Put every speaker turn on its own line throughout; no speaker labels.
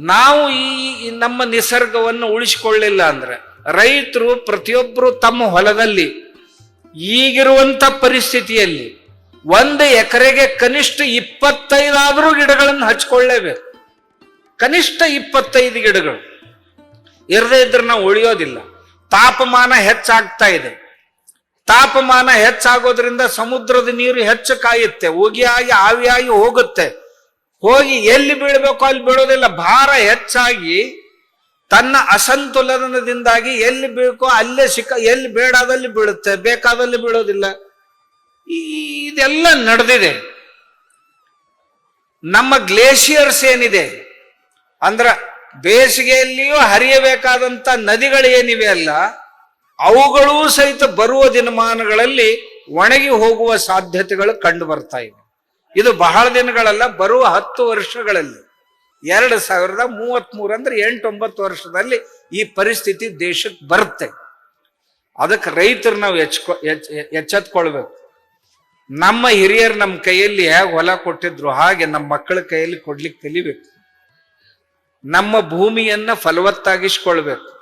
ನಾವು ಈ ನಮ್ಮ ನಿಸರ್ಗವನ್ನು ಉಳಿಸಿಕೊಳ್ಳಿಲ್ಲ ಅಂದ್ರೆ ರೈತರು ಪ್ರತಿಯೊಬ್ಬರು ತಮ್ಮ ಹೊಲದಲ್ಲಿ ಈಗಿರುವಂತ ಪರಿಸ್ಥಿತಿಯಲ್ಲಿ ಒಂದು ಎಕರೆಗೆ ಕನಿಷ್ಠ ಇಪ್ಪತ್ತೈದಾದರೂ ಗಿಡಗಳನ್ನು ಹಚ್ಕೊಳ್ಳೇಬೇಕು. ಕನಿಷ್ಠ ಇಪ್ಪತ್ತೈದು ಗಿಡಗಳು. ಇರದೇ ಇದ್ರೆ ನಾವು ಉಳಿಯೋದಿಲ್ಲ. ತಾಪಮಾನ ಹೆಚ್ಚಾಗ್ತಾ ಇದೆ. ತಾಪಮಾನ ಹೆಚ್ಚಾಗೋದ್ರಿಂದ ಸಮುದ್ರದ ನೀರು ಹೆಚ್ಚು ಕಾಯುತ್ತೆ. ಉಗಿಯಾಗಿ ಆವಿಯಾಗಿ ಹೋಗುತ್ತೆ. ಹೋಗಿ ಎಲ್ಲಿ ಬೀಳಬೇಕು ಅಲ್ಲಿ ಬೀಳೋದಿಲ್ಲ. ಭಾರ ಹೆಚ್ಚಾಗಿ ತನ್ನ ಅಸಂತುಲನದಿಂದಾಗಿ ಎಲ್ಲಿ ಬೇಕೋ ಅಲ್ಲೇ ಸಿಕ್ಕ, ಎಲ್ಲಿ ಬೇಡದಲ್ಲಿ ಬೀಳುತ್ತೆ, ಬೇಕಾದಲ್ಲಿ ಬೀಳೋದಿಲ್ಲ. ಇದೆಲ್ಲ ನಡೆದಿದೆ. ನಮ್ಮ ಗ್ಲೇಷಿಯರ್ಸ್ ಏನಿದೆ? ಅಂದ್ರ ಬೇಸಿಗೆಯಲ್ಲಿಯೂ ಹರಿಯಬೇಕಾದಂತ ನದಿಗಳು ಏನಿವೆ ಅಲ್ಲ, ಅವುಗಳೂ ಸಹಿತ ಬರುವ ದಿನಮಾನಗಳಲ್ಲಿ ಒಣಗಿ ಹೋಗುವ ಸಾಧ್ಯತೆಗಳು ಕಂಡು ಬರ್ತಾ ಇವೆ. ಇದು ಬಹಳ ದಿನಗಳಲ್ಲ, ಬರುವ ಹತ್ತು ವರ್ಷಗಳಲ್ಲಿ. ಎರಡು ಸಾವಿರದ ಮೂವತ್ತ್ ಮೂರು ಅಂದ್ರೆ ಎಂಟೊಂಬತ್ತು ವರ್ಷದಲ್ಲಿ ಈ ಪರಿಸ್ಥಿತಿ ದೇಶಕ್ಕೆ ಬರುತ್ತೆ. ಅದಕ್ಕೆ ರೈತರು ನಾವು ಎಚ್ಕೊ, ಎಚ್- ಎಚ್ಚೆತ್ಕೊಳ್ಬೇಕು. ನಮ್ಮ ಹಿರಿಯರು ನಮ್ಮ ಕೈಯಲ್ಲಿ ಹೇಗೆ ಹೊಲ ಕೊಟ್ಟಿದ್ರು, ಹಾಗೆ ನಮ್ಮ ಮಕ್ಕಳ ಕೈಯಲ್ಲಿ ಕೊಡ್ಲಿಕ್ಕೆ ಕಲಿಬೇಕು. ನಮ್ಮ ಭೂಮಿಯನ್ನ ಫಲವತ್ತಾಗಿಸ್ಕೊಳ್ಬೇಕು.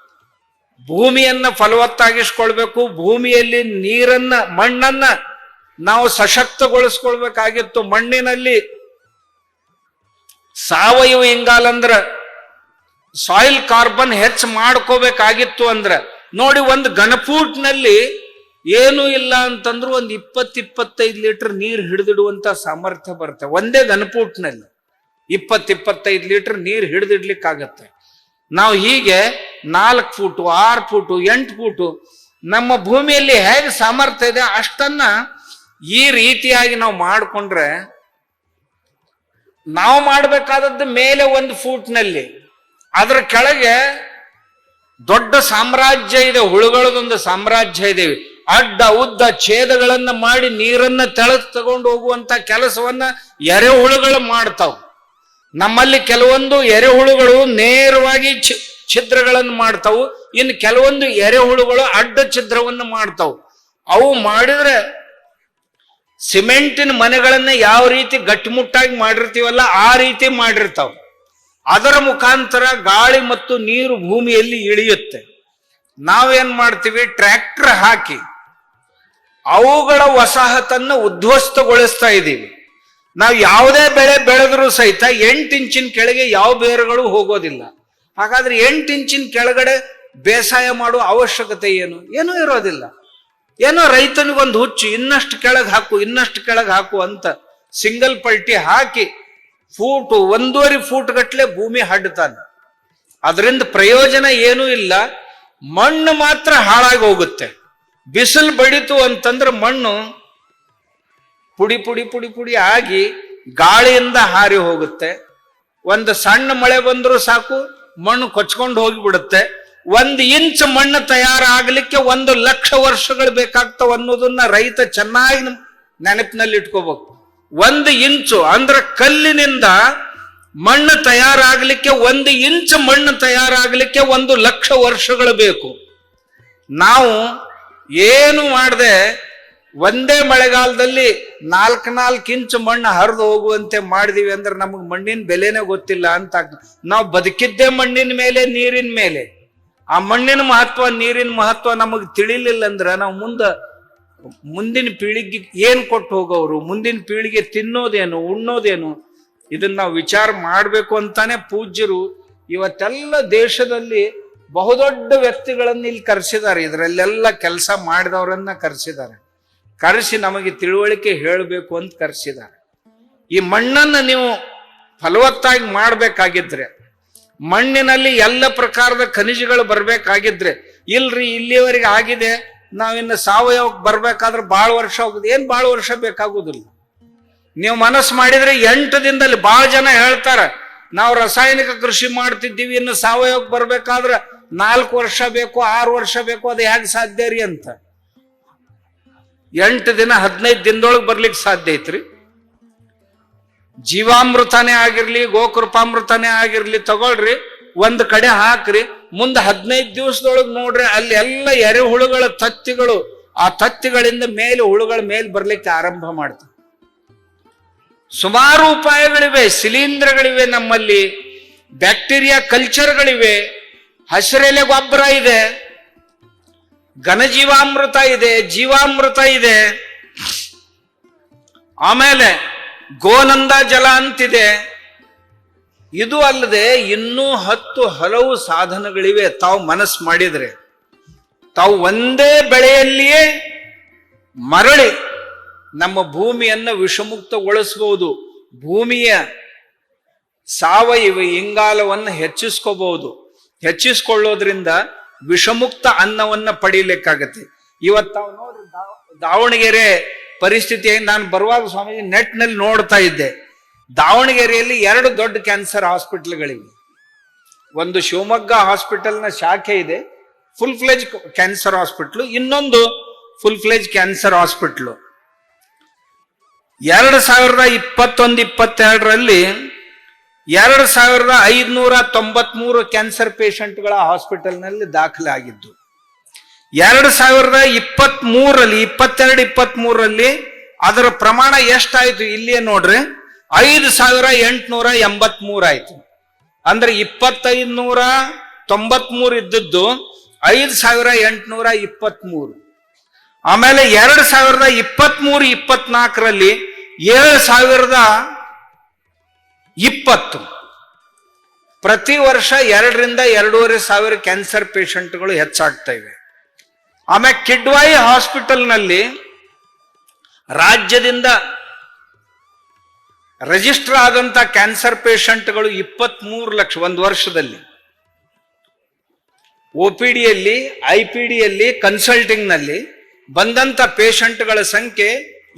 ಭೂಮಿಯನ್ನ ಫಲವತ್ತಾಗಿಸ್ಕೊಳ್ಬೇಕು, ಭೂಮಿಯಲ್ಲಿ ನೀರನ್ನ, ಮಣ್ಣನ್ನ ನಾವು ಸಶಕ್ತಗೊಳಿಸ್ಕೊಳ್ಬೇಕಾಗಿತ್ತು ಮಣ್ಣಿನಲ್ಲಿ. ಸಾವಯವ ಇಂಗಾಲ ಅಂದ್ರ ಸಾಯಿಲ್ ಕಾರ್ಬನ್ ಹೆಚ್ಚು ಮಾಡ್ಕೋಬೇಕಾಗಿತ್ತು ಅಂದ್ರೆ. ನೋಡಿ ಒಂದು ಘನಫೂಟ್ನಲ್ಲಿ ಏನು ಇಲ್ಲ ಅಂತಂದ್ರು ಒಂದು ಇಪ್ಪತ್ ಇಪ್ಪತ್ತೈದು ಲೀಟರ್ ನೀರು ಹಿಡಿದಿಡುವಂತ ಸಾಮರ್ಥ್ಯ ಬರುತ್ತೆ. ಒಂದೇ ಘನಫೂಟ್ನಲ್ಲಿ ಇಪ್ಪತ್ ಇಪ್ಪತ್ತೈದು ಲೀಟರ್ ನೀರು ಹಿಡಿದಿಡ್ಲಿಕ್ಕಾಗತ್ತೆ. ನಾವು ಹೀಗೆ ನಾಲ್ಕು ಫೂಟು, ಆರು ಫೂಟು, ಎಂಟು ಫೂಟು ನಮ್ಮ ಭೂಮಿಯಲ್ಲಿ ಹೇಗೆ ಸಾಮರ್ಥ್ಯ ಇದೆ ಅಷ್ಟನ್ನ ಈ ರೀತಿಯಾಗಿ ನಾವು ಮಾಡಿಕೊಂಡ್ರೆ ನಾವು ಮಾಡಬೇಕಾದದ್ದು ಮೇಲೆ ಒಂದು ಫೂಟ್ನಲ್ಲಿ. ಅದರ ಕೆಳಗೆ ದೊಡ್ಡ ಸಾಮ್ರಾಜ್ಯ ಇದೆ, ಹುಳುಗಳದೊಂದು ಸಾಮ್ರಾಜ್ಯ ಇದೆ. ಅಡ್ಡ, ಉದ್ದ ಛೇದಗಳನ್ನು ಮಾಡಿ ನೀರನ್ನ ತೆಳೆದು ತಗೊಂಡು ಹೋಗುವಂತ ಕೆಲಸವನ್ನ ಎರೆಹುಳುಗಳು ಮಾಡ್ತಾವ್. ನಮ್ಮಲ್ಲಿ ಕೆಲವೊಂದು ಎರೆಹುಳುಗಳು ನೇರವಾಗಿ ಛಿದ್ರಗಳನ್ನು ಮಾಡ್ತಾವು. ಇನ್ನು ಕೆಲವೊಂದು ಎರೆಹುಳುಗಳು ಅಡ್ಡ ಛಿದ್ರವನ್ನು ಮಾಡ್ತಾವು. ಅವು ಮಾಡಿದ್ರೆ ಸಿಮೆಂಟಿನ ಮನೆಗಳನ್ನ ಯಾವ ರೀತಿ ಗಟ್ಟಿಮುಟ್ಟಾಗಿ ಮಾಡಿರ್ತೀವಲ್ಲ ಆ ರೀತಿ ಮಾಡಿರ್ತಾವ. ಅದರ ಮುಖಾಂತರ ಗಾಳಿ ಮತ್ತು ನೀರು ಭೂಮಿಯಲ್ಲಿ ಇಳಿಯುತ್ತೆ. ನಾವೇನ್ ಮಾಡ್ತೀವಿ? ಟ್ರ್ಯಾಕ್ಟರ್ ಹಾಕಿ ಅವುಗಳ ವಸಾಹತನ್ನು ಉದ್ಧ್ವಸ್ತಗೊಳಿಸ್ತಾ ಇದ್ದೀವಿ. ನಾವು ಯಾವುದೇ ಬೆಳೆ ಬೆಳೆದರೂ ಸಹಿತ ಎಂಟು ಇಂಚಿನ ಕೆಳಗೆ ಯಾವ ಬೇರುಗಳು ಹೋಗೋದಿಲ್ಲ. ಹಾಗಾದ್ರೆ ಎಂಟು ಇಂಚಿನ ಕೆಳಗಡೆ ಬೇಸಾಯ ಮಾಡುವ ಅವಶ್ಯಕತೆ ಏನು? ಏನೂ ಇರೋದಿಲ್ಲ. ಏನೋ ರೈತನಿಗೊಂದು ಹುಚ್ಚು, ಇನ್ನಷ್ಟು ಕೆಳಗೆ ಹಾಕು, ಇನ್ನಷ್ಟು ಕೆಳಗೆ ಹಾಕು ಅಂತ ಸಿಂಗಲ್ ಪಲ್ಟಿ ಹಾಕಿ ಫೂಟು, ಒಂದೂವರೆ ಫೂಟ್ ಗಟ್ಟಲೆ ಭೂಮಿ ಹಡ್ತಾನೆ. ಅದರಿಂದ ಪ್ರಯೋಜನ ಏನೂ ಇಲ್ಲ. ಮಣ್ಣು ಮಾತ್ರ ಹಾಳಾಗಿ ಹೋಗುತ್ತೆ. ಬಿಸಿಲು ಬಡಿತು ಅಂತಂದ್ರೆ ಮಣ್ಣು ಪುಡಿ ಪುಡಿ ಪುಡಿ ಪುಡಿ ಆಗಿ ಗಾಳಿಯಿಂದ ಹಾರಿ ಹೋಗುತ್ತೆ. ಒಂದು ಸಣ್ಣ ಮಳೆ ಬಂದರೂ ಸಾಕು, ಮಣ್ಣು ಕೊಚ್ಕೊಂಡು ಹೋಗಿಬಿಡುತ್ತೆ. ಒಂದು ಇಂಚ್ ಮಣ್ಣು ತಯಾರಾಗಲಿಕ್ಕೆ ಒಂದು ಲಕ್ಷ ವರ್ಷಗಳು ಬೇಕಾಗ್ತಾವ ಅನ್ನೋದನ್ನ ರೈತ ಚೆನ್ನಾಗಿ ನೆನಪಿನಲ್ಲಿ ಇಟ್ಕೋಬೇಕು. ಒಂದು ಇಂಚು ಅಂದ್ರೆ ಕಲ್ಲಿನಿಂದ ಮಣ್ಣು ತಯಾರಾಗಲಿಕ್ಕೆ ಒಂದು ಇಂಚ್ ಮಣ್ಣು ತಯಾರಾಗಲಿಕ್ಕೆ ಒಂದು ಲಕ್ಷ ವರ್ಷಗಳು ಬೇಕು. ನಾವು ಏನು ಮಾಡದೆ ಒಂದೇ ಮಳೆಗಾಲದಲ್ಲಿ ನಾಲ್ಕು ನಾಲ್ಕು ಇಂಚು ಮಣ್ಣು ಹರಿದು ಹೋಗುವಂತೆ ಮಾಡಿದೀವಿ ಅಂದ್ರೆ ನಮಗೆ ಮಣ್ಣಿನ ಬೆಲೆನೇ ಗೊತ್ತಿಲ್ಲ ಅಂತ ನಾವು ಬದುಕಿದ್ದೇ ಮಣ್ಣಿನ ಮೇಲೆ, ನೀರಿನ ಮೇಲೆ. ಆ ಮಣ್ಣಿನ ಮಹತ್ವ, ನೀರಿನ ಮಹತ್ವ ನಮಗೆ ತಿಳಿಲಿಲ್ಲ ಅಂದ್ರೆ ನಾವು ಮುಂದ ಮುಂದಿನ ಪೀಳಿಗೆ ಏನು ಕೊಟ್ಟು ಹೋಗೋರು, ಮುಂದಿನ ಪೀಳಿಗೆ ತಿನ್ನೋದೇನು, ಉಣ್ಣೋದೇನು, ಇದನ್ನ ನಾವು ವಿಚಾರ ಮಾಡಬೇಕು ಅಂತಾನೆ ಪೂಜ್ಯರು ಇವತ್ತೆಲ್ಲ ದೇಶದಲ್ಲಿ ಬಹುದೊಡ್ಡ ವ್ಯಕ್ತಿಗಳನ್ನ ಇಲ್ಲಿ ಕರೆಸಿದ್ದಾರೆ. ಇದರಲ್ಲೆಲ್ಲ ಕೆಲಸ ಮಾಡಿದವರನ್ನ ಕರೆಸಿದ್ದಾರೆ. ಕರೆಸಿ ನಮಗೆ ತಿಳುವಳಿಕೆ ಹೇಳಬೇಕು ಅಂತ ಕರೆಸಿದ್ದಾರೆ. ಈ ಮಣ್ಣನ್ನು ನೀವು ಫಲವತ್ತಾಗಿ ಮಾಡಬೇಕಾಗಿದ್ರೆ ಮಣ್ಣಿನಲ್ಲಿ ಎಲ್ಲ ಪ್ರಕಾರದ ಖನಿಜಗಳು ಬರ್ಬೇಕಾಗಿದ್ರೆ, ಇಲ್ರಿ ಇಲ್ಲಿಯವರೆಗೆ ಆಗಿದೆ, ನಾವಿನ್ನು ಸಾವಯವಕ್ಕೆ ಬರ್ಬೇಕಾದ್ರೆ ಭಾಳ ವರ್ಷ ಹೋಗುದು ಏನು ಭಾಳ ವರ್ಷ ಬೇಕಾಗುದಿಲ್ಲ. ನೀವು ಮನಸ್ಸು ಮಾಡಿದ್ರೆ ಎಂಟು ದಿನದಲ್ಲಿ ಬಹಳ ಜನ ಹೇಳ್ತಾರೆ, ನಾವು ರಾಸಾಯನಿಕ ಕೃಷಿ ಮಾಡ್ತಿದ್ದೀವಿ, ಇನ್ನು ಸಾವಯವಕ್ಕೆ ಬರ್ಬೇಕಾದ್ರೆ ನಾಲ್ಕು ವರ್ಷ ಬೇಕು, ಆರು ವರ್ಷ ಬೇಕು, ಅದು ಹೇಗೆ ಸಾಧ್ಯ ರೀ ಅಂತ. ಎಂಟು ದಿನ, ಹದಿನೈದು ದಿನದೊಳಗೆ ಬರ್ಲಿಕ್ಕೆ ಸಾಧ್ಯ ಐತ್ರಿ. ಜೀವಾಮೃತನೇ ಆಗಿರ್ಲಿ, ಗೋಕೃಪಾಮೃತನೇ ಆಗಿರ್ಲಿ ತಗೊಳ್ರಿ, ಒಂದು ಕಡೆ ಹಾಕ್ರಿ, ಮುಂದೆ ಹದಿನೈದು ದಿವಸದೊಳಗೆ ನೋಡ್ರಿ, ಅಲ್ಲಿ ಎಲ್ಲ ಎರೆಹುಳುಗಳ ತತ್ತಿಗಳು, ಆ ತತ್ತಿಗಳಿಂದ ಮೇಲೆ ಹುಳುಗಳ ಮೇಲೆ ಬರ್ಲಿಕ್ಕೆ ಆರಂಭ ಮಾಡ್ತವೆ. ಸುಮಾರು ಉಪಾಯಗಳಿವೆ, ಶಿಲೀಂಧ್ರಗಳಿವೆ ನಮ್ಮಲ್ಲಿ, ಬ್ಯಾಕ್ಟೀರಿಯಾ ಕಲ್ಚರ್ಗಳಿವೆ, ಹಸಿರೆಲೆ ಗೊಬ್ಬರ ಇದೆ, ಘನಜೀವಾಮೃತ ಇದೆ, ಜೀವಾಮೃತ ಇದೆ. ಆಮೇಲೆ ಗೋನಂದ ಜಲ ಅಂತಿದೆ. ಇದು ಅಲ್ಲದೆ ಇನ್ನೂ ಹತ್ತು ಹಲವು ಸಾಧನಗಳಿವೆ ತಾವು ಮನಸ್ಸು ಮಾಡಿದರೆ. ತಾವು ಒಂದೇ ಬೆಳೆಯಲ್ಲಿಯೇ ಮರಳಿ ನಮ್ಮ ಭೂಮಿಯನ್ನು ವಿಷಮುಕ್ತಗೊಳಿಸಬಹುದು ಭೂಮಿಯ ಸಾವಯವ ಇಂಗಾಲವನ್ನು ಹೆಚ್ಚಿಸ್ಕೋಬಹುದು ಹೆಚ್ಚಿಸ್ಕೊಳ್ಳೋದ್ರಿಂದ ವಿಷಮುಕ್ತ ಅನ್ನವನ್ನು ಪಡೀಲಿಕ್ಕಾಗತ್ತೆ. ಇವತ್ತು ದಾವ- ದಾವಣಗೆರೆ ಪರಿಸ್ಥಿತಿ ನಾನು ಬರುವಾಗ ಸ್ವಾಮೀಜಿ ನೆಟ್ನಲ್ಲಿ ನೋಡ್ತಾ ಇದ್ದೆ. ದಾವಣಗೆರೆಯಲ್ಲಿ ಎರಡು ದೊಡ್ಡ ಕ್ಯಾನ್ಸರ್ ಹಾಸ್ಪಿಟಲ್ಗಳಿವೆ. ಒಂದು ಶಿವಮೊಗ್ಗ ಹಾಸ್ಪಿಟಲ್ನ ಶಾಖೆ ಇದೆ ಫುಲ್ ಫ್ಲೆಜ್ ಕ್ಯಾನ್ಸರ್ ಹಾಸ್ಪಿಟ್ಲು ಇನ್ನೊಂದು ಫುಲ್ ಫ್ಲೆಜ್ ಕ್ಯಾನ್ಸರ್ ಹಾಸ್ಪಿಟ್ಲು ಎರಡು ಸಾವಿರದ ಇಪ್ಪತ್ತೊಂದು, ಇಪ್ಪತ್ತೆರಡರಲ್ಲಿ ಎರಡು ಸಾವಿರದ ಐದುನೂರ ತೊಂಬತ್ಮೂರು ಕ್ಯಾನ್ಸರ್ ಪೇಷಂಟ್ಗಳ ಹಾಸ್ಪಿಟಲ್ನಲ್ಲಿ ದಾಖಲಾಗಿದ್ದು. ಎರಡು ಸಾವಿರದ ಇಪ್ಪತ್ತ್ ಮೂರಲ್ಲಿ ಇಪ್ಪತ್ತೆರಡು ಇಪ್ಪತ್ತ್ ಮೂರರಲ್ಲಿ ಅದರ ಪ್ರಮಾಣ ಎಷ್ಟಾಯ್ತು ಇಲ್ಲಿಯೇ ನೋಡ್ರಿ. ಐದು ಸಾವಿರ ಎಂಟುನೂರ ಎಂಬತ್ ಆಯ್ತು. ಅಂದ್ರೆ ಇಪ್ಪತ್ತೈದು ನೂರ ತೊಂಬತ್ಮೂರು ಇದ್ದದ್ದು ಐದು ಸಾವಿರ ಎಂಟುನೂರ ಇಪ್ಪತ್ಮೂರು. ಆಮೇಲೆ ಎರಡು ಸಾವಿರದ ಇಪ್ಪತ್ಮೂರು, ಇಪ್ಪತ್ನಾಲ್ಕರಲ್ಲಿ ಏಳು ಸಾವಿರದ ಇಪ್ಪತ್ತು. ಪ್ರತಿ ವರ್ಷ ಎರಡರಿಂದ ಎರಡೂವರೆ ಸಾವಿರ ಕ್ಯಾನ್ಸರ್ ಪೇಷಂಟ್ಗಳು ಹೆಚ್ಚಾಗ್ತಾ ಇವೆ. ಆಮೇಲೆ ಕಿಡ್ವಾಯಿ ಹಾಸ್ಪಿಟಲ್ನಲ್ಲಿ ರಾಜ್ಯದಿಂದ ರಿಜಿಸ್ಟರ್ ಆದಂತ ಕ್ಯಾನ್ಸರ್ ಪೇಷಂಟ್ಗಳು ಇಪ್ಪತ್ಮೂರು ಲಕ್ಷ, ಒಂದು ವರ್ಷದಲ್ಲಿ ಒ ಪಿ ಡಿಯಲ್ಲಿ ಐ ಪಿ ಡಿಯಲ್ಲಿ ಕನ್ಸಲ್ಟಿಂಗ್ನಲ್ಲಿ ಬಂದಂತ ಪೇಷಂಟ್ಗಳ ಸಂಖ್ಯೆ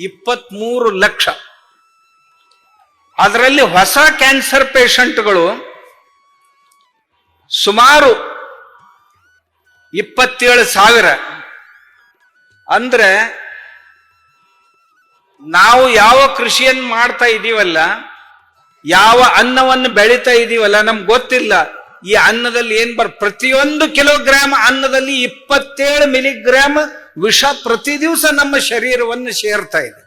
ಇಪ್ಪತ್ಮೂರು ಲಕ್ಷ. ಅದರಲ್ಲಿ ಹೊಸ ಕ್ಯಾನ್ಸರ್ ಪೇಷಂಟ್ಗಳು ಸುಮಾರು ಇಪ್ಪತ್ತೇಳು ಸಾವಿರ ಅಂದ್ರೆ ನಾವು ಯಾವ ಕೃಷಿಯನ್ನು ಮಾಡ್ತಾ ಇದೀವಲ್ಲ, ಯಾವ ಅನ್ನವನ್ನು ಬೆಳೀತಾ ಇದೀವಲ್ಲ ನಮ್ಗೆ ಗೊತ್ತಿಲ್ಲ. ಈ ಅನ್ನದಲ್ಲಿ ಏನ್ ಬರ್, ಪ್ರತಿಯೊಂದು ಕಿಲೋಗ್ರಾಮ್ ಅನ್ನದಲ್ಲಿ ಇಪ್ಪತ್ತೇಳು ಮಿಲಿಗ್ರಾಮ್ ವಿಷ ಪ್ರತಿ ದಿವಸ ನಮ್ಮ ಶರೀರವನ್ನು ಸೇರ್ತಾ ಇದೆ.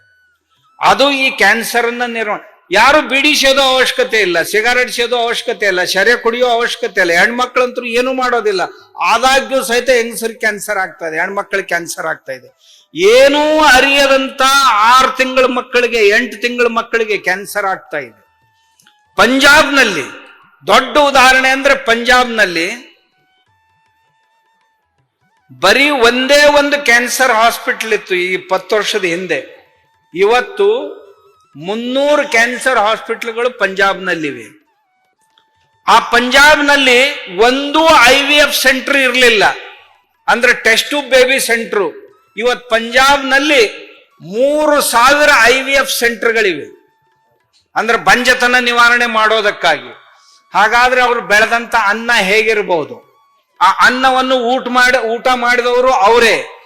ಅದು ಈ ಕ್ಯಾನ್ಸರ್ ಅನ್ನ ನಿರ್ವಹಣೆ ಯಾರು ಬಿಡಿ ಸೇದೋ ಅವಶ್ಯಕತೆ ಇಲ್ಲ, ಸಿಗಾರೆಟ್ ಸೇದೋ ಅವಶ್ಯಕತೆ ಇಲ್ಲ, ಶರೆ ಕುಡಿಯೋ ಅವಶ್ಯಕತೆ ಇಲ್ಲ. ಹೆಣ್ಮಕ್ಳಂತೂ ಏನು ಮಾಡೋದಿಲ್ಲ. ಆದಾಗ್ಯೂ ಸಹಿತ ಹೆಂಗಸರಿಗೆ ಕ್ಯಾನ್ಸರ್ ಆಗ್ತಾ ಇದೆ ಹೆಣ್ಮಕ್ಳಿಗೆ ಕ್ಯಾನ್ಸರ್ ಆಗ್ತಾ ಇದೆ. ಏನೂ ಅರಿಯದಂತ ಆರು ತಿಂಗಳ ಮಕ್ಕಳಿಗೆ, ಎಂಟು ತಿಂಗಳ ಮಕ್ಕಳಿಗೆ ಕ್ಯಾನ್ಸರ್ ಆಗ್ತಾ ಇದೆ. ಪಂಜಾಬ್ನಲ್ಲಿ, ದೊಡ್ಡ ಉದಾಹರಣೆ ಅಂದ್ರೆ ಪಂಜಾಬ್ನಲ್ಲಿ ಬರೀ ಒಂದೇ ಒಂದು ಕ್ಯಾನ್ಸರ್ ಹಾಸ್ಪಿಟಲ್ ಇತ್ತು ಈ ಇಪ್ಪತ್ತು ವರ್ಷದ ಹಿಂದೆ. ಇವತ್ತು ಮುನ್ನೂರು ಕ್ಯಾನ್ಸರ್ ಹಾಸ್ಪಿಟಲ್ಗಳು ಪಂಜಾಬ್ನಲ್ಲಿವೆ. ಆ ಪಂಜಾಬ್ನಲ್ಲಿ ಒಂದು ಐ ವಿ ಎಫ್ ಸೆಂಟರ್ ಇರಲಿಲ್ಲ. ಅಂದ್ರೆ ಟೆಸ್ಟ್ ಬೇಬಿ ಸೆಂಟ್ರು. ಇವತ್ತು ಪಂಜಾಬ್ನಲ್ಲಿ ಮೂರು ಸಾವಿರ ಐ ವಿ ಎಫ್ ಸೆಂಟರ್ಗಳಿವೆ. ಅಂದ್ರೆ ಬಂಜತನ ನಿವಾರಣೆ ಮಾಡೋದಕ್ಕಾಗಿ. ಹಾಗಾದ್ರೆ ಅವರು ಬೆಳೆದಂತ ಅನ್ನ ಹೇಗಿರಬಹುದು ಆ ಅನ್ನವನ್ನು ಊಟ ಮಾಡಿ, ಊಟ ಮಾಡಿದವರು ಅವರೇ.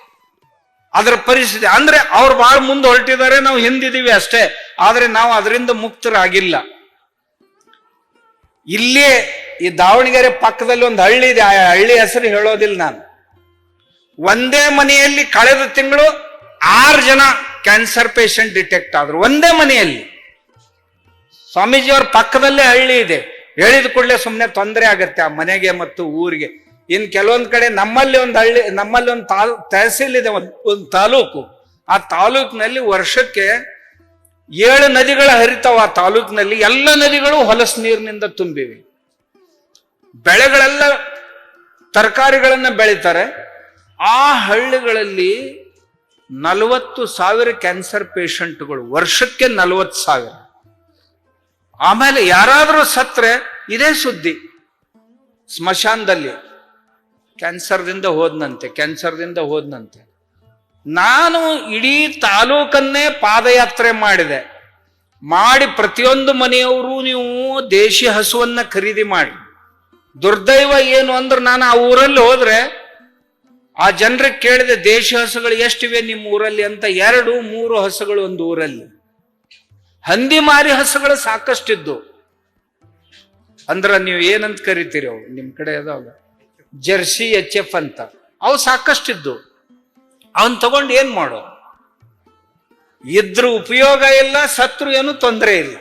ಅದರ ಪರಿಸ್ಥಿತಿ, ಅಂದ್ರೆ ಅವ್ರು ಬಹಳ ಮುಂದೆ ಹೊರಟಿದ್ದಾರೆ ನಾವು ಹಿಂದಿದ್ದೀವಿ ಅಷ್ಟೇ. ಆದ್ರೆ ನಾವು ಅದರಿಂದ ಮುಕ್ತರಾಗಿಲ್ಲ. ಇಲ್ಲೇ ಈ ದಾವಣಗೆರೆ ಪಕ್ಕದಲ್ಲಿ ಒಂದು ಹಳ್ಳಿ ಇದೆ, ಆ ಹಳ್ಳಿ ಹೆಸರು ಹೇಳೋದಿಲ್ಲ ನಾನು. ಒಂದೇ ಮನೆಯಲ್ಲಿ ಕಳೆದ ತಿಂಗಳು ಆರು ಜನ ಕ್ಯಾನ್ಸರ್ ಪೇಷಂಟ್ ಡಿಟೆಕ್ಟ್ ಆದ್ರು, ಒಂದೇ ಮನೆಯಲ್ಲಿ. ಸ್ವಾಮೀಜಿಯವ್ರ ಪಕ್ಕದಲ್ಲೇ ಹಳ್ಳಿ ಇದೆ. ಹೇಳಿದ ಕೂಡಲೇ ಸುಮ್ಮನೆ ತೊಂದರೆ ಆಗತ್ತೆ ಆ ಮನೆಗೆ ಮತ್ತು ಊರಿಗೆ. ಇನ್ ಕೆಲವೊಂದ್ ಕಡೆ ನಮ್ಮಲ್ಲಿ ಒಂದು ಹಳ್ಳಿ, ನಮ್ಮಲ್ಲಿ ಒಂದು ತಾಲ್ ತಹಸೀಲ್ ಇದೆ ಒಂದು ತಾಲೂಕು. ಆ ತಾಲೂಕಿನಲ್ಲಿ ವರ್ಷಕ್ಕೆ ಏಳು ನದಿಗಳ ಹರಿತಾವ ಆ ತಾಲೂಕಿನಲ್ಲಿ. ಎಲ್ಲ ನದಿಗಳು ಹೊಲಸು ನೀರಿನಿಂದ ತುಂಬಿವೆ. ಬೆಳೆಗಳೆಲ್ಲ ತರಕಾರಿಗಳನ್ನ ಬೆಳೀತಾರೆ. ಆ ಹಳ್ಳಿಗಳಲ್ಲಿ ನಲವತ್ತು ಸಾವಿರ ಕ್ಯಾನ್ಸರ್ ಪೇಷಂಟ್ಗಳು, ವರ್ಷಕ್ಕೆ ನಲವತ್ತು ಸಾವಿರ. ಆಮೇಲೆ ಯಾರಾದರೂ ಸತ್ರೆ, ಇದೇ ಸುದ್ದಿ. ಸ್ಮಶಾನದಲ್ಲಿ. ಕ್ಯಾನ್ಸರ್ದಿಂದ ಹೋದ್ನಂತೆ ಕ್ಯಾನ್ಸರ್ದಿಂದ ಹೋದ್ನಂತೆ. ನಾನು ಇಡೀ ತಾಲೂಕನ್ನೇ ಪಾದಯಾತ್ರೆ ಮಾಡಿದೆ. ಮಾಡಿ ಪ್ರತಿಯೊಂದು ಮನೆಯವರು ನೀವು ದೇಶಿ ಹಸುವನ್ನ ಖರೀದಿ ಮಾಡಿ. ದುರ್ದೈವ ಏನು ಅಂದ್ರೆ ನಾನು ಆ ಊರಲ್ಲಿ ಹೋದ್ರೆ, ಆ ಜನರಿಗೆ ಕೇಳಿದೆ, ದೇಶಿ ಹಸುಗಳು ಎಷ್ಟಿವೆ ನಿಮ್ಮ ಊರಲ್ಲಿ ಅಂತ. ಎರಡು, ಮೂರು ಹಸುಗಳು ಒಂದು ಊರಲ್ಲಿ. ಹಂದಿ ಮಾರಿ ಹಸುಗಳು ಸಾಕಷ್ಟಿದ್ದು. ಅಂದ್ರೆ ನೀವು ಏನಂತ ಕರಿತೀರಿ ಅವು? ನಿಮ್ಮ ಕಡೆ ಅದಾವ ಜರ್ಸಿ ಎಚ್ ಎಫ್ ಅಂತ. ಅವು ಸಾಕಷ್ಟಿದ್ದು. ಅವನ್ ತಗೊಂಡು ಏನ್ ಮಾಡೋ ಇದ್ರ ಉಪಯೋಗ ಇಲ್ಲ, ಸತ್ರು ಏನು ತೊಂದರೆ ಇಲ್ಲ.